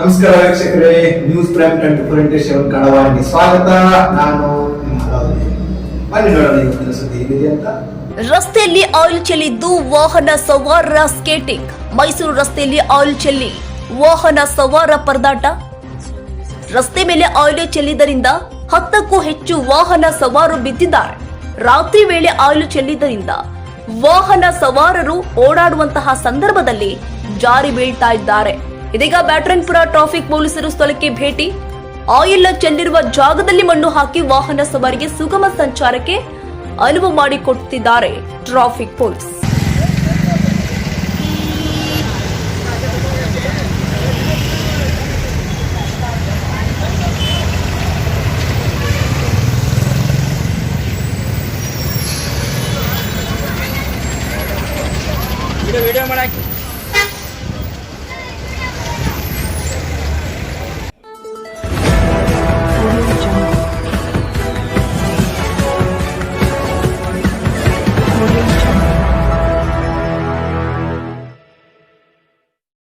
ನಮಸ್ಕಾರ ವೀಕ್ಷಕರೇ news prime twenty four into ಕನ್ನಡವಾಹಿನಿ ಸ್ವಾಗತ. ನಾನು. ಬನ್ನಿ ನೋಡೋಣ ಇವತ್ತಿನ ಸುದ್ದಿ ಏನಿದೆ ಅಂತ. ರಸ್ತೆಯಲ್ಲಿ ಆಯಿಲ್ ಚೆಲ್ಲಿದ್ದು ವಾಹನ ಸವಾರರ ಸ್ಕೇಟಿಂಗ್. ಮೈಸೂರು ರಸ್ತೆಯಲ್ಲಿ ಆಯಿಲ್ ಚೆಲ್ಲಿ, ವಾಹನ ಸವಾರ ಪರದಾಟ. ರಸ್ತೆ ಮೇಲೆ ಆಯಿಲ್ ಚೆಲ್ಲಿದ್ದರಿಂದ ಹತ್ತಕ್ಕೂ ಹೆಚ್ಚು ವಾಹನ ಸವಾರರು ಬಿದ್ದಿದ್ದಾರೆ. ರಾತ್ರಿ ವೇಳೆ ಆಯಿಲ್ ಚೆಲ್ಲಿದ್ದರಿಂದ ವಾಹನ ಸವಾರರು ಓಡಾಡುವಂತಹ ಸಂದರ್ಭದಲ್ಲಿ ಜಾರಿ ಬೀಳ್ತಾ ಇದ್ದಾರೆ. ಇದೀಗ ಬ್ಯಾಟ್ರನ್ಪುರ ಟ್ರಾಫಿಕ್ ಪೊಲೀಸರು ಸ್ಥಳಕ್ಕೆ ಭೇಟಿ. ಆಯಿಲ್ ಚೆಲ್ಲಿರುವ ಜಾಗದಲ್ಲಿ ಮಣ್ಣು ಹಾಕಿ ವಾಹನ ಸವಾರಿಗೆ ಸುಗಮ ಸಂಚಾರಕ್ಕೆ ಅನುವು ಮಾಡಿಕೊಡುತ್ತಿದ್ದಾರೆ ಟ್ರಾಫಿಕ್ ಪೊಲೀಸ್. ವಿಡಿಯೋ ಮಾಡಾಕಿ